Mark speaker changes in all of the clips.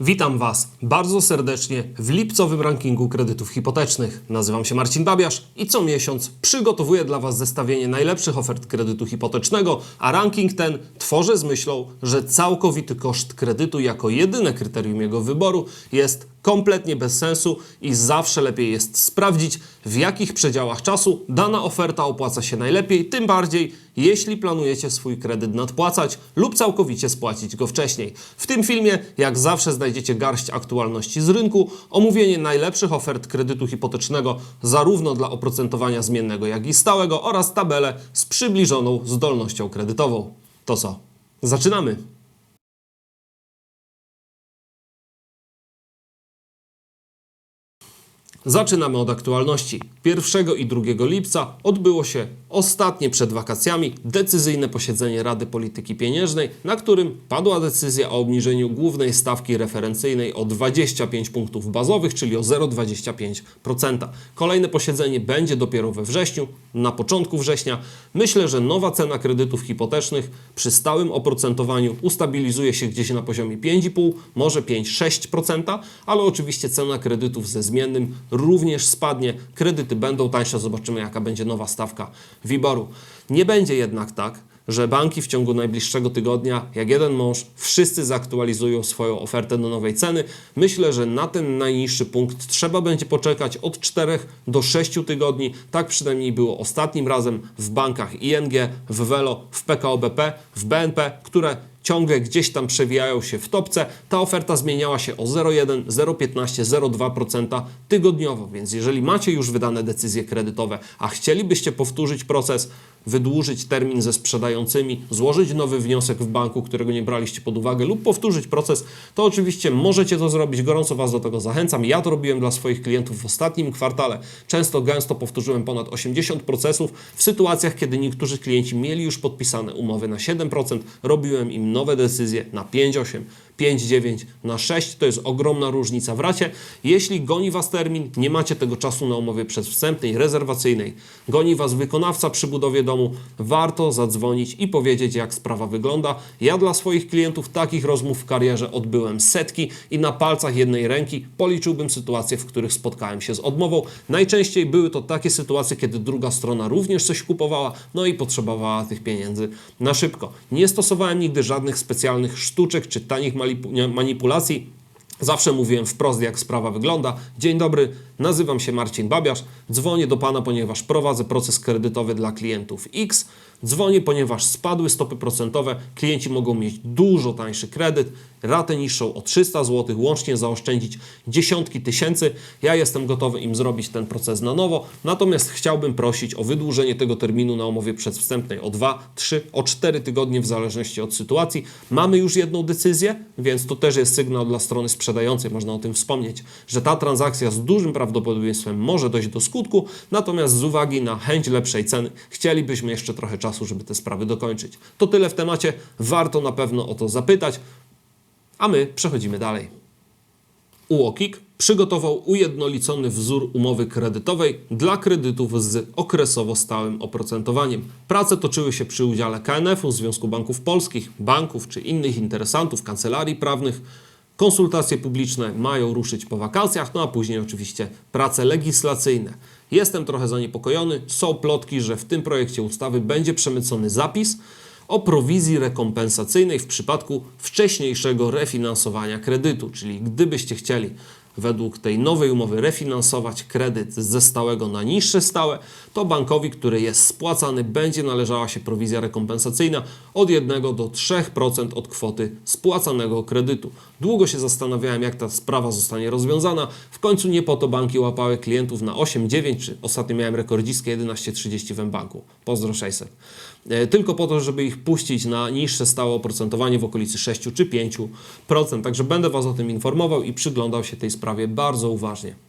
Speaker 1: Witam Was bardzo serdecznie w lipcowym rankingu kredytów hipotecznych. Nazywam się Marcin Babiarz i co miesiąc przygotowuję dla Was zestawienie najlepszych ofert kredytu hipotecznego, a ranking ten tworzę z myślą, że całkowity koszt kredytu jako jedyne kryterium jego wyboru jest kompletnie bez sensu i zawsze lepiej jest sprawdzić, w jakich przedziałach czasu dana oferta opłaca się najlepiej, tym bardziej jeśli planujecie swój kredyt nadpłacać lub całkowicie spłacić go wcześniej. W tym filmie, jak zawsze, znajdziecie garść aktualności z rynku, omówienie najlepszych ofert kredytu hipotecznego, zarówno dla oprocentowania zmiennego, jak i stałego, oraz tabelę z przybliżoną zdolnością kredytową. To co? Zaczynamy! Zaczynamy od aktualności. 1 i 2 lipca odbyło się ostatnie przed wakacjami decyzyjne posiedzenie Rady Polityki Pieniężnej, na którym padła decyzja o obniżeniu głównej stawki referencyjnej o 25 punktów bazowych, czyli o 0,25%. Kolejne posiedzenie będzie dopiero we wrześniu, na początku września. Myślę, że nowa cena kredytów hipotecznych przy stałym oprocentowaniu ustabilizuje się gdzieś na poziomie 5,5, może 5-6%, ale oczywiście cena kredytów ze zmiennym również spadnie. Kredyty będą tańsze, zobaczymy jaka będzie nowa stawka WIBOR-u. Nie będzie jednak tak, że banki w ciągu najbliższego tygodnia, jak jeden mąż, wszyscy zaktualizują swoją ofertę do nowej ceny. Myślę, że na ten najniższy punkt trzeba będzie poczekać od 4 do 6 tygodni. Tak przynajmniej było ostatnim razem w bankach ING, w Velo, w PKO BP, w BNP, które ciągle gdzieś tam przewijają się w topce. Ta oferta zmieniała się o 0,1, 0,15, 0,2% tygodniowo, więc jeżeli macie już wydane decyzje kredytowe, a chcielibyście powtórzyć proces, wydłużyć termin ze sprzedającymi, złożyć nowy wniosek w banku, którego nie braliście pod uwagę lub powtórzyć proces, to oczywiście możecie to zrobić. Gorąco Was do tego zachęcam. Ja to robiłem dla swoich klientów w ostatnim kwartale. Często, gęsto powtórzyłem ponad 80 procesów. W sytuacjach, kiedy niektórzy klienci mieli już podpisane umowy na 7%, robiłem im nowe decyzje na 5,8%. 5,9 na 6 to jest ogromna różnica w racie. Jeśli goni Was termin, nie macie tego czasu na umowie przedwstępnej, rezerwacyjnej, goni Was wykonawca przy budowie domu, warto zadzwonić i powiedzieć, jak sprawa wygląda. Ja dla swoich klientów takich rozmów w karierze odbyłem setki i na palcach jednej ręki policzyłbym sytuacje, w których spotkałem się z odmową. Najczęściej były to takie sytuacje, kiedy druga strona również coś kupowała, no i potrzebowała tych pieniędzy na szybko. Nie stosowałem nigdy żadnych specjalnych sztuczek czy tanich manipu- manipulacji. Zawsze mówiłem wprost, jak sprawa wygląda. Dzień dobry, nazywam się Marcin Babiarz. Dzwonię do Pana, ponieważ prowadzę proces kredytowy dla klientów X. Dzwonię, ponieważ spadły stopy procentowe. Klienci mogą mieć dużo tańszy kredyt, ratę niższą o 300 zł, łącznie zaoszczędzić dziesiątki tysięcy. Ja jestem gotowy im zrobić ten proces na nowo, natomiast chciałbym prosić o wydłużenie tego terminu na umowie przedwstępnej o 2, 3, o 4 tygodnie w zależności od sytuacji. Mamy już jedną decyzję, więc to też jest sygnał dla strony sprzedającej, można o tym wspomnieć, że ta transakcja z dużym prawdopodobieństwem może dojść do skutku, natomiast z uwagi na chęć lepszej ceny chcielibyśmy jeszcze trochę czasu, żeby te sprawy dokończyć. To tyle w temacie, warto na pewno o to zapytać, a my przechodzimy dalej. UOKiK przygotował ujednolicony wzór umowy kredytowej dla kredytów z okresowo stałym oprocentowaniem. Prace toczyły się przy udziale KNF-u, Związku Banków Polskich, banków czy innych interesantów, kancelarii prawnych. Konsultacje publiczne mają ruszyć po wakacjach, no a później oczywiście prace legislacyjne. Jestem trochę zaniepokojony. Są plotki, że w tym projekcie ustawy będzie przemycony zapis, o prowizji rekompensacyjnej w przypadku wcześniejszego refinansowania kredytu. Czyli gdybyście chcieli według tej nowej umowy refinansować kredyt ze stałego na niższe stałe, to bankowi, który jest spłacany, będzie należała się prowizja rekompensacyjna od 1 do 3% od kwoty spłacanego kredytu. Długo się zastanawiałem, jak ta sprawa zostanie rozwiązana. W końcu nie po to banki łapały klientów na 8, 9, czy ostatnio miałem rekordzistkę 11,30 w banku. Pozdro 600. E, Tylko po to, żeby ich puścić na niższe stałe oprocentowanie w okolicy 6 czy 5%. Także będę Was o tym informował i przyglądał się tej sprawie bardzo uważnie.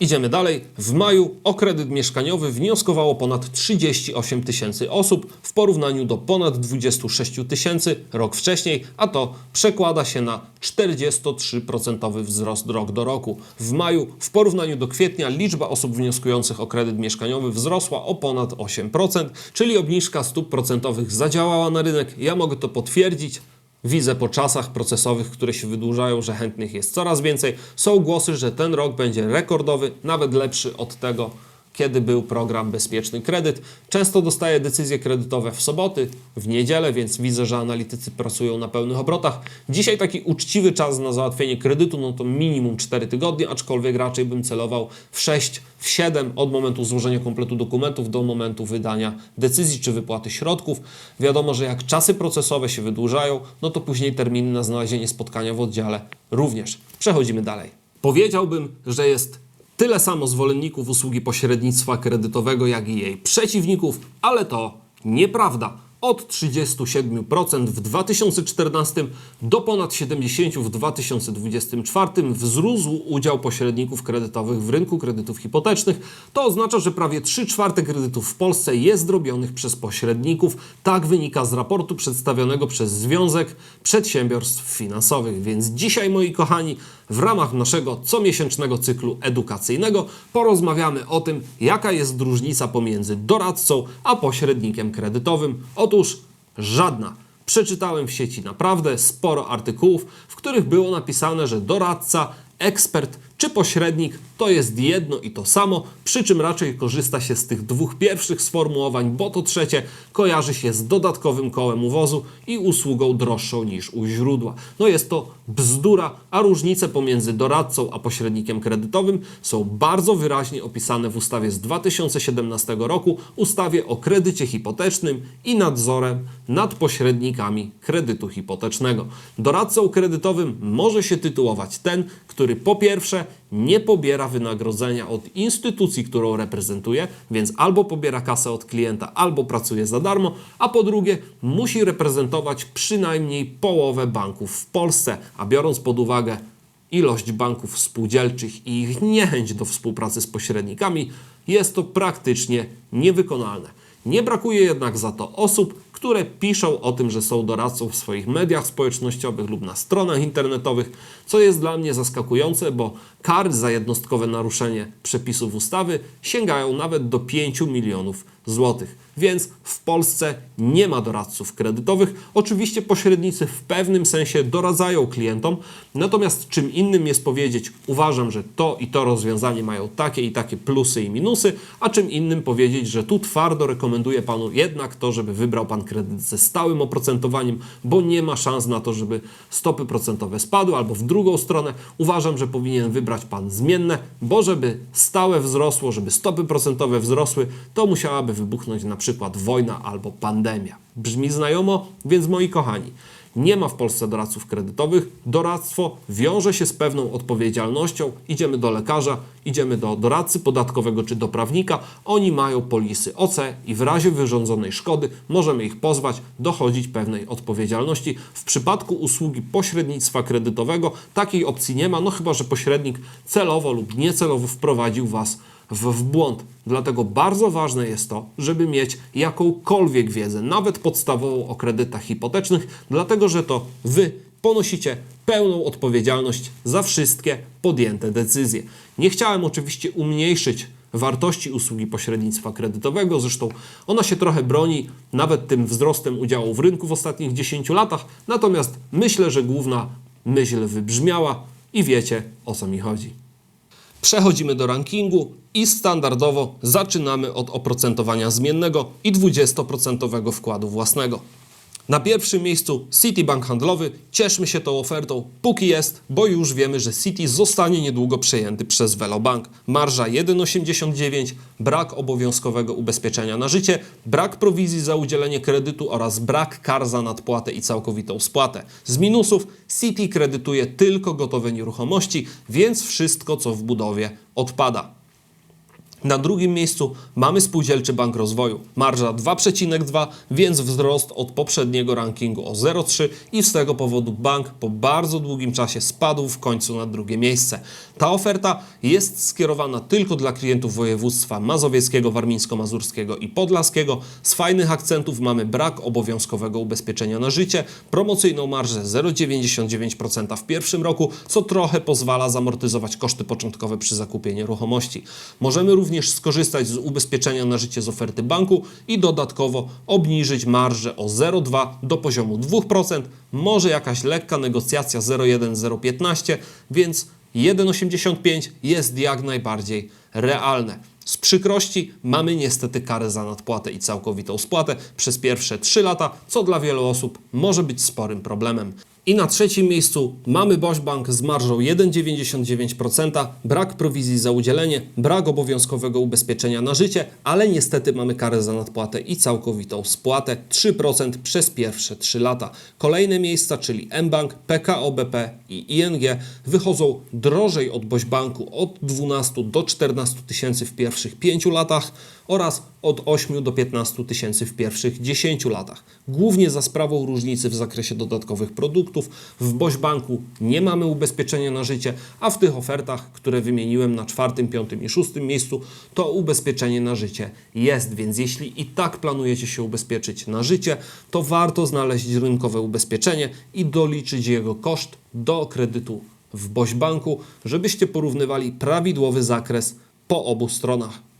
Speaker 1: Idziemy dalej. W maju o kredyt mieszkaniowy wnioskowało ponad 38 tysięcy osób w porównaniu do ponad 26 tysięcy rok wcześniej, a to przekłada się na 43% wzrost rok do roku. W maju w porównaniu do kwietnia liczba osób wnioskujących o kredyt mieszkaniowy wzrosła o ponad 8%, czyli obniżka stóp procentowych zadziałała na rynek. Ja mogę to potwierdzić. Widzę po czasach procesowych, które się wydłużają, że chętnych jest coraz więcej. Są głosy, że ten rok będzie rekordowy, nawet lepszy od tego, kiedy był program Bezpieczny Kredyt. Często dostaję decyzje kredytowe w soboty, w niedzielę, więc widzę, że analitycy pracują na pełnych obrotach. Dzisiaj taki uczciwy czas na załatwienie kredytu, no to minimum 4 tygodnie, aczkolwiek raczej bym celował w 6, w 7 od momentu złożenia kompletu dokumentów do momentu wydania decyzji czy wypłaty środków. Wiadomo, że jak czasy procesowe się wydłużają, no to później terminy na znalezienie spotkania w oddziale również. Przechodzimy dalej. Powiedziałbym, że jest tyle samo zwolenników usługi pośrednictwa kredytowego, jak i jej przeciwników, ale to nieprawda. Od 37% w 2014 do ponad 70% w 2024 wzrósł udział pośredników kredytowych w rynku kredytów hipotecznych. To oznacza, że prawie 3 czwarte kredytów w Polsce jest robionych przez pośredników. Tak wynika z raportu przedstawionego przez Związek Przedsiębiorstw Finansowych. Więc dzisiaj, moi kochani, w ramach naszego comiesięcznego cyklu edukacyjnego porozmawiamy o tym, jaka jest różnica pomiędzy doradcą a pośrednikiem kredytowym. Otóż żadna. Przeczytałem w sieci naprawdę sporo artykułów, w których było napisane, że doradca, ekspert czy pośrednik to jest jedno i to samo, przy czym raczej korzysta się z tych dwóch pierwszych sformułowań, bo to trzecie kojarzy się z dodatkowym kołem uwozu i usługą droższą niż u źródła. No jest to bzdura, a różnice pomiędzy doradcą a pośrednikiem kredytowym są bardzo wyraźnie opisane w ustawie z 2017 roku, ustawie o kredycie hipotecznym i nadzorem nad pośrednikami kredytu hipotecznego. Doradcą kredytowym może się tytułować ten, który po pierwsze nie pobiera wynagrodzenia od instytucji, którą reprezentuje, więc albo pobiera kasę od klienta, albo pracuje za darmo, a po drugie musi reprezentować przynajmniej połowę banków w Polsce, a biorąc pod uwagę ilość banków spółdzielczych i ich niechęć do współpracy z pośrednikami, jest to praktycznie niewykonalne. Nie brakuje jednak za to osób, które piszą o tym, że są doradcą w swoich mediach społecznościowych lub na stronach internetowych, co jest dla mnie zaskakujące, bo kary za jednostkowe naruszenie przepisów ustawy sięgają nawet do 5 milionów złotych. Więc w Polsce nie ma doradców kredytowych. Oczywiście pośrednicy w pewnym sensie doradzają klientom, natomiast czym innym jest powiedzieć, uważam, że to i to rozwiązanie mają takie i takie plusy i minusy, a czym innym powiedzieć, że tu twardo rekomenduję panu jednak to, żeby wybrał pan kredyt ze stałym oprocentowaniem, bo nie ma szans na to, żeby stopy procentowe spadły, albo w drugą stronę uważam, że powinien wybrać pan zmienne, bo żeby stałe wzrosło, żeby stopy procentowe wzrosły, to musiałaby wybuchnąć na przykład wojna albo pandemia. Brzmi znajomo, więc moi kochani, nie ma w Polsce doradców kredytowych. Doradztwo wiąże się z pewną odpowiedzialnością. Idziemy do lekarza, idziemy do doradcy podatkowego czy do prawnika. Oni mają polisy OC i w razie wyrządzonej szkody możemy ich pozwać, dochodzić pewnej odpowiedzialności. W przypadku usługi pośrednictwa kredytowego takiej opcji nie ma, no chyba że pośrednik celowo lub niecelowo wprowadził Was w błąd. Dlatego bardzo ważne jest to, żeby mieć jakąkolwiek wiedzę, nawet podstawową o kredytach hipotecznych, dlatego że to Wy ponosicie pełną odpowiedzialność za wszystkie podjęte decyzje. Nie chciałem oczywiście umniejszyć wartości usługi pośrednictwa kredytowego, zresztą ona się trochę broni nawet tym wzrostem udziału w rynku w ostatnich 10 latach, natomiast myślę, że główna myśl wybrzmiała i wiecie o co mi chodzi. Przechodzimy do rankingu i standardowo zaczynamy od oprocentowania zmiennego i 20% wkładu własnego. Na pierwszym miejscu Citibank handlowy. Cieszmy się tą ofertą, póki jest, bo już wiemy, że Citi zostanie niedługo przejęty przez Velobank. Marża 1,89, brak obowiązkowego ubezpieczenia na życie, brak prowizji za udzielenie kredytu oraz brak kar za nadpłatę i całkowitą spłatę. Z minusów Citi kredytuje tylko gotowe nieruchomości, więc wszystko co w budowie odpada. Na drugim miejscu mamy Spółdzielczy Bank Rozwoju. Marża 2,2, więc wzrost od poprzedniego rankingu o 0,3 i z tego powodu bank po bardzo długim czasie spadł w końcu na drugie miejsce. Ta oferta jest skierowana tylko dla klientów województwa mazowieckiego, warmińsko-mazurskiego i podlaskiego. Z fajnych akcentów mamy brak obowiązkowego ubezpieczenia na życie, promocyjną marżę 0,99% w pierwszym roku, co trochę pozwala zamortyzować koszty początkowe przy zakupie nieruchomości. Możemy również również skorzystać z ubezpieczenia na życie z oferty banku i dodatkowo obniżyć marżę o 0,2 do poziomu 2%. Może jakaś lekka negocjacja 0,1-0,15, więc 1,85 jest jak najbardziej realne. Z przykrości mamy niestety karę za nadpłatę i całkowitą spłatę przez pierwsze 3 lata, co dla wielu osób może być sporym problemem. I na trzecim miejscu mamy Bosch Bank z marżą 1,99%, brak prowizji za udzielenie, brak obowiązkowego ubezpieczenia na życie, ale niestety mamy karę za nadpłatę i całkowitą spłatę 3% przez pierwsze 3 lata. Kolejne miejsca, czyli mBank, PKO BP i ING wychodzą drożej od Bosch Banku od 12 do 14 tysięcy w pierwszych 5 latach oraz od 8 do 15 tysięcy w pierwszych 10 latach. Głównie za sprawą różnicy w zakresie dodatkowych produktów. W Bosch Banku nie mamy ubezpieczenia na życie, a w tych ofertach, które wymieniłem na czwartym, piątym i szóstym miejscu, to ubezpieczenie na życie jest. Więc jeśli i tak planujecie się ubezpieczyć na życie, to warto znaleźć rynkowe ubezpieczenie i doliczyć jego koszt do kredytu w Bosch Banku, żebyście porównywali prawidłowy zakres po obu stronach.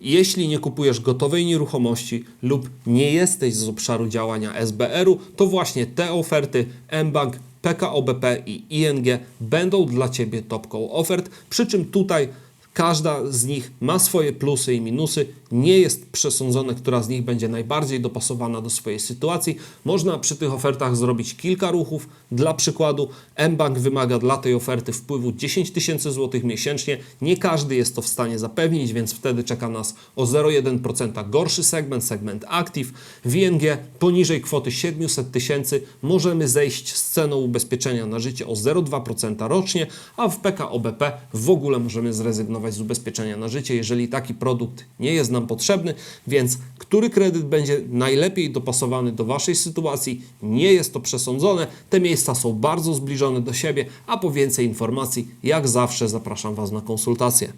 Speaker 1: Jeśli nie kupujesz gotowej nieruchomości lub nie jesteś z obszaru działania SBR-u, to właśnie te oferty mBank, PKO BP i ING będą dla Ciebie topką ofert, przy czym tutaj każda z nich ma swoje plusy i minusy. Nie jest przesądzone, która z nich będzie najbardziej dopasowana do swojej sytuacji. Można przy tych ofertach zrobić kilka ruchów. Dla przykładu, mBank wymaga dla tej oferty wpływu 10 tysięcy złotych miesięcznie. Nie każdy jest to w stanie zapewnić, więc wtedy czeka nas o 0,1% gorszy segment, segment Active. W ING poniżej kwoty 700 tysięcy możemy zejść z ceną ubezpieczenia na życie o 0,2% rocznie, a w PKO BP w ogóle możemy zrezygnować z ubezpieczenia na życie, jeżeli taki produkt nie jest nam potrzebny, więc który kredyt będzie najlepiej dopasowany do Waszej sytuacji, nie jest to przesądzone. Te miejsca są bardzo zbliżone do siebie, a po więcej informacji, jak zawsze, zapraszam Was na konsultację.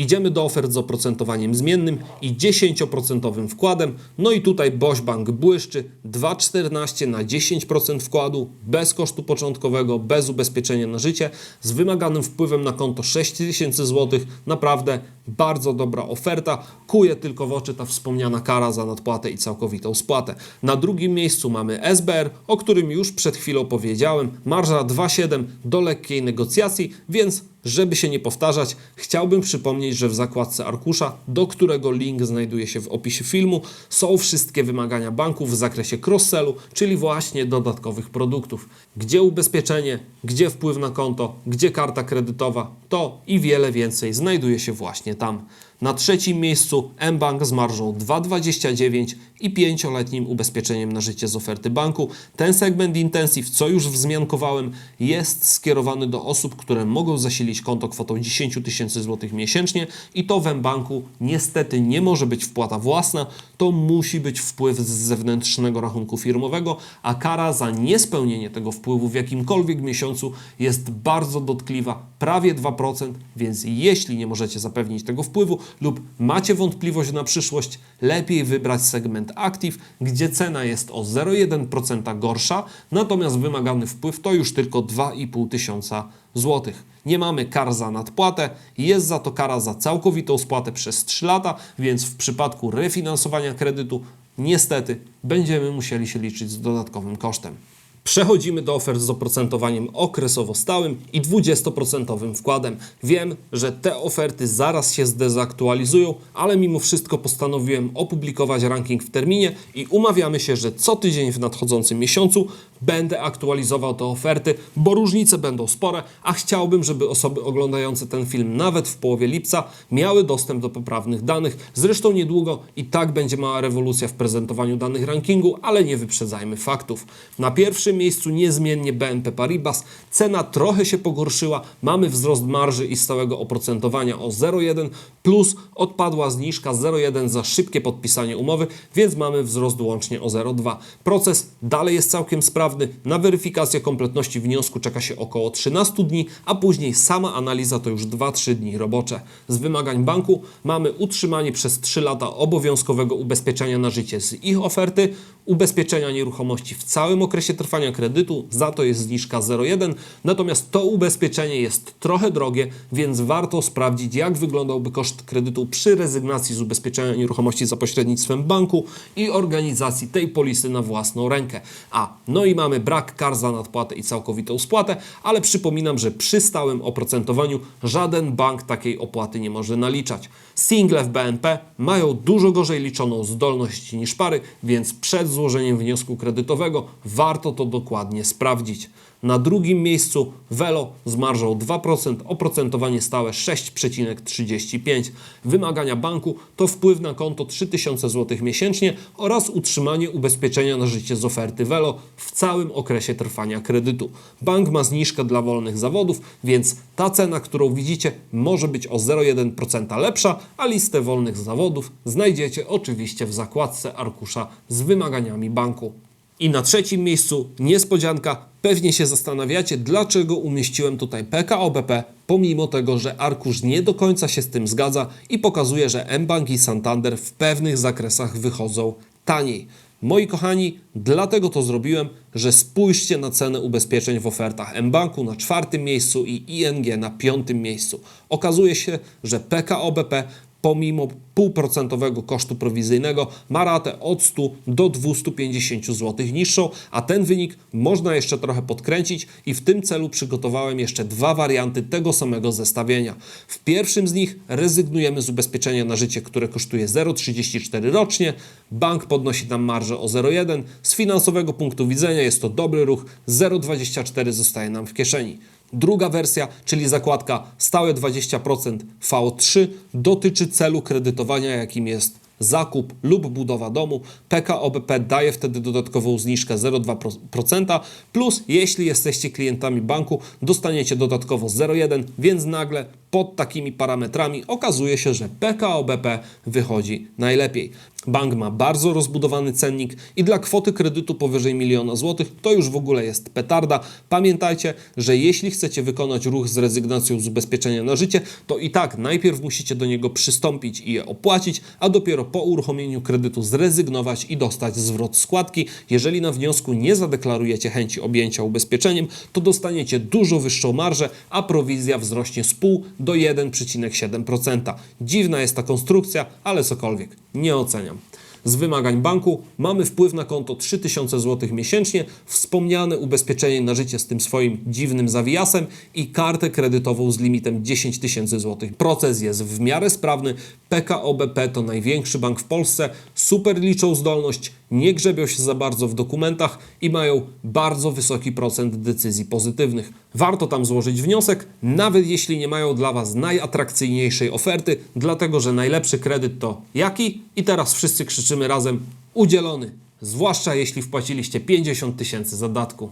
Speaker 1: Idziemy do ofert z oprocentowaniem zmiennym i 10% wkładem. No i tutaj Bosch Bank błyszczy 2,14 na 10% wkładu, bez kosztu początkowego, bez ubezpieczenia na życie, z wymaganym wpływem na konto 6000 zł. Naprawdę bardzo dobra oferta. Kuje tylko w oczy ta wspomniana kara za nadpłatę i całkowitą spłatę. Na drugim miejscu mamy SBR, o którym już przed chwilą powiedziałem. Marża 2,7 do lekkiej negocjacji, więc żeby się nie powtarzać, chciałbym przypomnieć, że w zakładce arkusza, do którego link znajduje się w opisie filmu, są wszystkie wymagania banków w zakresie cross-sellu, czyli właśnie dodatkowych produktów. Gdzie ubezpieczenie, gdzie wpływ na konto, gdzie karta kredytowa, to i wiele więcej znajduje się właśnie tam. Na trzecim miejscu mBank z marżą 2,29 i 5-letnim ubezpieczeniem na życie z oferty banku. Ten segment Intensive, co już wzmiankowałem, jest skierowany do osób, które mogą zasilić konto kwotą 10 tysięcy złotych miesięcznie i to w mBanku niestety nie może być wpłata własna, to musi być wpływ z zewnętrznego rachunku firmowego, a kara za niespełnienie tego wpływu w jakimkolwiek miesiącu jest bardzo dotkliwa, prawie 2%, więc jeśli nie możecie zapewnić tego wpływu lub macie wątpliwość na przyszłość, lepiej wybrać segment Active, gdzie cena jest o 0,1% gorsza, natomiast wymagany wpływ to już tylko 2,5 tysiąca złotych. Nie mamy kar za nadpłatę, jest za to kara za całkowitą spłatę przez 3 lata, więc w przypadku refinansowania kredytu niestety będziemy musieli się liczyć z dodatkowym kosztem. Przechodzimy do ofert z oprocentowaniem okresowo stałym i 20% wkładem. Wiem, że te oferty zaraz się zdezaktualizują, ale mimo wszystko postanowiłem opublikować ranking w terminie i umawiamy się, że co tydzień w nadchodzącym miesiącu będę aktualizował te oferty, bo różnice będą spore, a chciałbym, żeby osoby oglądające ten film nawet w połowie lipca miały dostęp do poprawnych danych. Zresztą niedługo i tak będzie mała rewolucja w prezentowaniu danych rankingu, ale nie wyprzedzajmy faktów. Na pierwszym miejscu niezmiennie BNP Paribas. Cena trochę się pogorszyła, mamy wzrost marży i stałego oprocentowania o 0,1 plus odpadła zniżka 0,1 za szybkie podpisanie umowy, więc mamy wzrost łącznie o 0,2. Proces dalej jest całkiem sprawny sprawny. Na weryfikację kompletności wniosku czeka się około 13 dni, a później sama analiza to już 2-3 dni robocze. Z wymagań banku mamy utrzymanie przez 3 lata obowiązkowego ubezpieczenia na życie z ich oferty, ubezpieczenia nieruchomości w całym okresie trwania kredytu, za to jest zniżka 0,1, natomiast to ubezpieczenie jest trochę drogie, więc warto sprawdzić, jak wyglądałby koszt kredytu przy rezygnacji z ubezpieczenia nieruchomości za pośrednictwem banku i organizacji tej polisy na własną rękę. A, no i mamy brak kar za nadpłatę i całkowitą spłatę, ale przypominam, że przy stałym oprocentowaniu żaden bank takiej opłaty nie może naliczać. Single w BNP mają dużo gorzej liczoną zdolność niż pary, więc przed złożeniem wniosku kredytowego warto to dokładnie sprawdzić. Na drugim miejscu Velo z marżą 2%, oprocentowanie stałe 6,35. Wymagania banku to wpływ na konto 3000 zł miesięcznie oraz utrzymanie ubezpieczenia na życie z oferty Velo w całym okresie trwania kredytu. Bank ma zniżkę dla wolnych zawodów, więc ta cena, którą widzicie, może być o 0,1% lepsza, a listę wolnych zawodów znajdziecie oczywiście w zakładce arkusza z wymaganiami banku. I na trzecim miejscu niespodzianka. Pewnie się zastanawiacie, dlaczego umieściłem tutaj PKO BP, pomimo tego, że arkusz nie do końca się z tym zgadza i pokazuje, że mBank i Santander w pewnych zakresach wychodzą taniej. Moi kochani, dlatego to zrobiłem, że spójrzcie na cenę ubezpieczeń w ofertach mBanku na czwartym miejscu i ING na piątym miejscu. Okazuje się, że PKO BP pomimo półprocentowego kosztu prowizyjnego ma ratę od 100 do 250 zł niższą, a ten wynik można jeszcze trochę podkręcić i w tym celu przygotowałem jeszcze dwa warianty tego samego zestawienia. W pierwszym z nich rezygnujemy z ubezpieczenia na życie, które kosztuje 0,34 rocznie. Bank podnosi nam marżę o 0,1. Z finansowego punktu widzenia jest to dobry ruch, 0,24 zostaje nam w kieszeni. Druga wersja, czyli zakładka stałe 20% V3, dotyczy celu kredytowania, jakim jest zakup lub budowa domu. PKO BP daje wtedy dodatkową zniżkę 0,2%, plus jeśli jesteście klientami banku, dostaniecie dodatkowo 0,1%, więc nagle pod takimi parametrami okazuje się, że PKO BP wychodzi najlepiej. Bank ma bardzo rozbudowany cennik i dla kwoty kredytu powyżej miliona złotych to już w ogóle jest petarda. Pamiętajcie, że jeśli chcecie wykonać ruch z rezygnacją z ubezpieczenia na życie, to i tak najpierw musicie do niego przystąpić i je opłacić, a dopiero po uruchomieniu kredytu zrezygnować i dostać zwrot składki. Jeżeli na wniosku nie zadeklarujecie chęci objęcia ubezpieczeniem, to dostaniecie dużo wyższą marżę, a prowizja wzrośnie z pół do 1,7%. Dziwna jest ta konstrukcja, ale cokolwiek, nie oceniam. Z wymagań banku mamy wpływ na konto 3000 zł miesięcznie, wspomniane ubezpieczenie na życie z tym swoim dziwnym zawijasem i kartę kredytową z limitem 10 tysięcy zł. Proces jest w miarę sprawny. PKO BP to największy bank w Polsce, super liczą zdolność, nie grzebią się za bardzo w dokumentach i mają bardzo wysoki procent decyzji pozytywnych. Warto tam złożyć wniosek, nawet jeśli nie mają dla Was najatrakcyjniejszej oferty, dlatego że najlepszy kredyt to jaki? I teraz wszyscy krzyczymy razem udzielony, zwłaszcza jeśli wpłaciliście 50 tysięcy zadatku.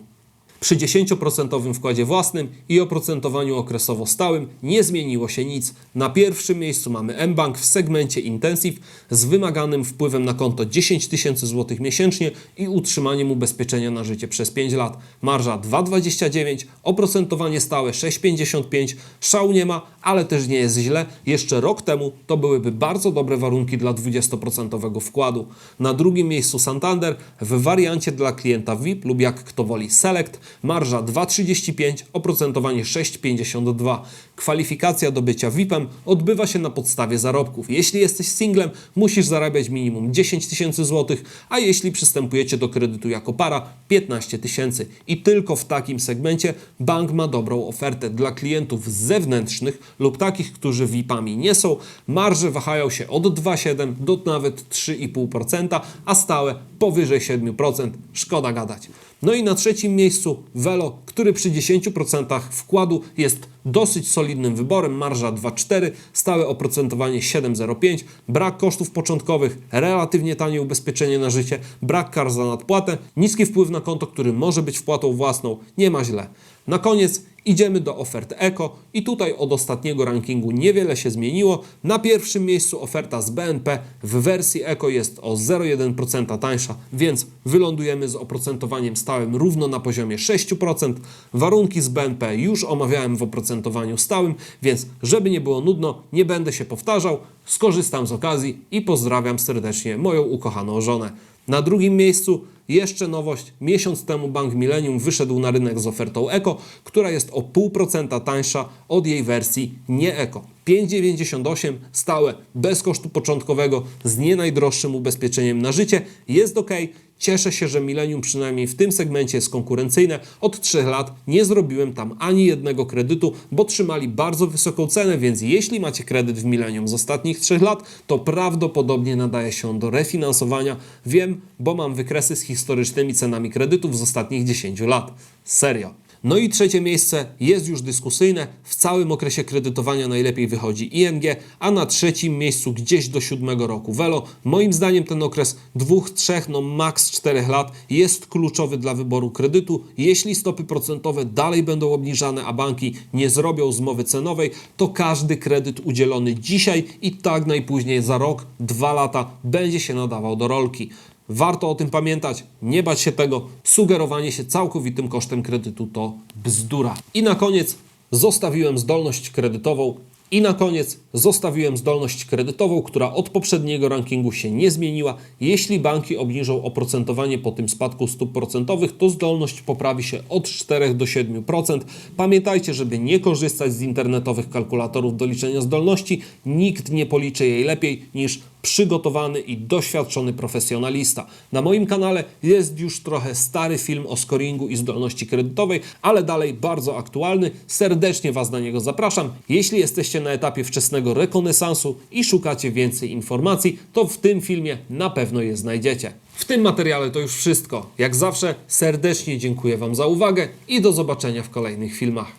Speaker 1: Przy 10% wkładzie własnym i oprocentowaniu okresowo stałym nie zmieniło się nic. Na pierwszym miejscu mamy mBank w segmencie Intensive z wymaganym wpływem na konto 10 tysięcy złotych miesięcznie i utrzymaniem ubezpieczenia na życie przez 5 lat. Marża 2,29, oprocentowanie stałe 6,55, szału nie ma, ale też nie jest źle. Jeszcze rok temu to byłyby bardzo dobre warunki dla 20% wkładu. Na drugim miejscu Santander w wariancie dla klienta VIP lub jak kto woli Select marża 2,35, oprocentowanie 6,52. Kwalifikacja do bycia VIP-em odbywa się na podstawie zarobków. Jeśli jesteś singlem, musisz zarabiać minimum 10 tysięcy złotych, a jeśli przystępujecie do kredytu jako para, 15 tysięcy. I tylko w takim segmencie bank ma dobrą ofertę dla klientów zewnętrznych lub takich, którzy VIP-ami nie są. Marże wahają się od 2,7 do nawet 3,5%, a stałe powyżej 7%. Szkoda gadać. No i na trzecim miejscu Velo, który przy 10% wkładu jest dosyć solidnym wyborem, marża 2,4, stałe oprocentowanie 7,05, brak kosztów początkowych, relatywnie tanie ubezpieczenie na życie, brak kar za nadpłatę, niski wpływ na konto, który może być wpłatą własną, nie ma źle. Na koniec idziemy do ofert Eko i tutaj od ostatniego rankingu niewiele się zmieniło. Na pierwszym miejscu oferta z BNP w wersji Eko jest o 0,1% tańsza, więc wylądujemy z oprocentowaniem stałym równo na poziomie 6%. Warunki z BNP już omawiałem w oprocentowaniu stałym, więc żeby nie było nudno, nie będę się powtarzał, skorzystam z okazji i pozdrawiam serdecznie moją ukochaną żonę. Na drugim miejscu jeszcze nowość. Miesiąc temu Bank Millennium wyszedł na rynek z ofertą Eko, która jest o 0,5% tańsza od jej wersji nie Eko. 5,98 stałe, bez kosztu początkowego, z nie najdroższym ubezpieczeniem na życie. Jest ok. Cieszę się, że Millennium przynajmniej w tym segmencie jest konkurencyjne. Od 3 lat nie zrobiłem tam ani jednego kredytu, bo trzymali bardzo wysoką cenę, więc jeśli macie kredyt w Millennium z ostatnich 3 lat, to prawdopodobnie nadaje się on do refinansowania. Wiem, bo mam wykresy z historycznymi cenami kredytów z ostatnich 10 lat. Serio. No i trzecie miejsce jest już dyskusyjne. W całym okresie kredytowania najlepiej wychodzi ING, a na trzecim miejscu gdzieś do siódmego roku Velo. Moim zdaniem ten okres dwóch, trzech, no maks czterech lat jest kluczowy dla wyboru kredytu. Jeśli stopy procentowe dalej będą obniżane, a banki nie zrobią zmowy cenowej, to każdy kredyt udzielony dzisiaj i tak najpóźniej za rok, dwa lata będzie się nadawał do rolki. Warto o tym pamiętać, nie bać się tego. Sugerowanie się całkowitym kosztem kredytu to bzdura. I na koniec zostawiłem zdolność kredytową. I na koniec zostawiłem zdolność kredytową, która od poprzedniego rankingu się nie zmieniła. Jeśli banki obniżą oprocentowanie po tym spadku stóp procentowych, to zdolność poprawi się od 4 do 7%. Pamiętajcie, żeby nie korzystać z internetowych kalkulatorów do liczenia zdolności. Nikt nie policzy jej lepiej niż przygotowany i doświadczony profesjonalista. Na moim kanale jest już trochę stary film o scoringu i zdolności kredytowej, ale dalej bardzo aktualny. Serdecznie Was na niego zapraszam. Jeśli jesteście na etapie wczesnego rekonesansu i szukacie więcej informacji, to w tym filmie na pewno je znajdziecie. W tym materiale to już wszystko. Jak zawsze serdecznie dziękuję Wam za uwagę i do zobaczenia w kolejnych filmach.